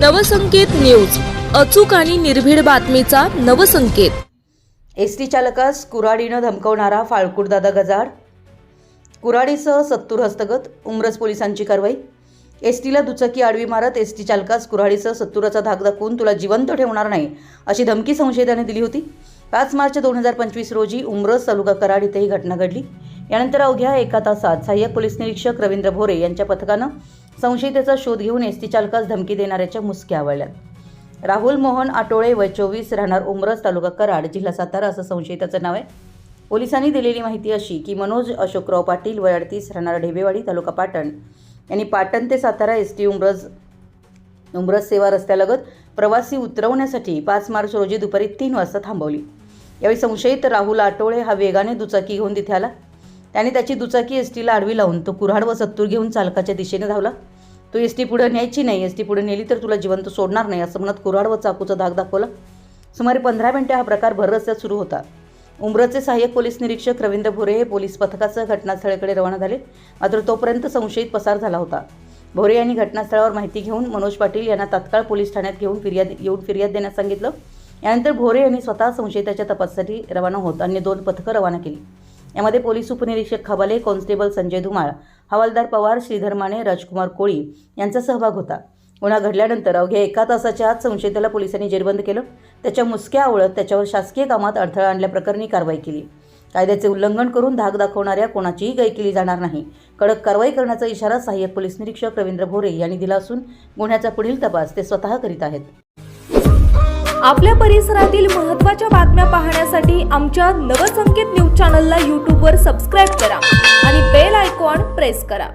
Navsanket news. अचूक आणि निर्भीड बातमीचा नवसंकेत. एस टी चालकास कुऱ्हाडीनं धमकवणारा फाळकुडदादा गजाड कुराडीसह सत्तूर हस्तगत उमरस पोलिसांची कारवाई. एस टीला दुचाकी आडवी मारत एस टी चालकास कुऱ्हाडीसह सत्तूराचा धाक दाखवून तुला जिवंत ठेवणार नाही अशी धमकी संशयिताने दिली होती. पाच मार्च दोन हजार पंचवीस रोजी उमरस तालुका कराड इथे ही घटना घडली. यानंतर अवघ्या एका तासात सहाय्यक पोलीस निरीक्षक रवींद्र भोरे यांच्या पथकानं संशयितेचा शोध घेऊन एस टी चालकास धमकी देणाऱ्याच्या मुसक्या आवळल्यात राहुल मोहन आटोळे वय चोवीस राहणार उमरस तालुका कराड जिल्हा सातारा असं संशयिताचं नाव आहे. पोलिसांनी दिलेली माहिती अशी की मनोज अशोकराव पाटील वय अडतीस राहणार ढेबेवाडी तालुका पाटण. यांनी पाटण ते सातारा एस टी उमरज उमरस सेवा रस्त्यालगत प्रवासी उतरवण्यासाठी पाच मार्च रोजी दुपारी तीन वाजता थांबवली. यावेळी संशयित राहुल आटोळे हा वेगाने दुचाकी घेऊन तिथे आला. त्याने त्याची दुचाकी एस टीला आडवी लावून तो कुऱ्हाड व सत्तूर घेऊन चालकाच्या दिशेने धावला. तू एस टी पुढे न्यायची नाही एस टी पुढे नेली तर तुला जिवंत सोडणार नाही असं म्हणत कुराड व चाकूचा धाक दाखवला. सुमारे पंधरा मिनिटे हा प्रकार भर रस्त्यात सुरू होता. उमरचे सहाय्यक पोलीस निरीक्षक रवींद्र भोरे हे पोलीस पथकासह घटनास्थळाकडे रवाना झाले. मात्र तोपर्यंत संशयित पसार झाला होता. भोरे यांनी घटनास्थळावर माहिती घेऊन मनोज पाटील यांना तात्काळ पोलीस ठाण्यात घेऊन फिर्याद येऊन फिर्याद देण्यास सांगितलं. यानंतर भोरे यांनी स्वतः संशयिताच्या तपासासाठी रवाना होत अन्य दोन पथकं रवाना केली. यामध्ये पोलीस उपनिरीक्षक खबाले कॉन्स्टेबल संजय धुमाळ हवालदार पवार श्रीधर माने राजकुमार कोळी यांचा सहभाग होता. गुन्हा घडल्यानंतर अवघ्या एका तासाच्या आत संशयिताला पोलिसांनी जेरबंद केलं. त्याच्या मुसक्या आवळत त्याच्यावर शासकीय कामात अडथळा आणल्याप्रकरणी कारवाई केली. कायद्याचे उल्लंघन करून धाक दाखवणाऱ्या कोणाचीही गय केली जाणार नाही. कडक कारवाई करण्याचा इशारा सहाय्यक पोलीस निरीक्षक रवींद्र भोरे यांनी दिला असून गुन्ह्याचा पुढील तपास ते स्वतः करीत आहेत. आपल्या परिसरातील महत्त्वाच्या बातम्या पाहण्यासाठी आमच्या नवसंकेत न्यूज चॅनलला यूट्यूबवर सबस्क्राईब करा आणि प्रेस करा.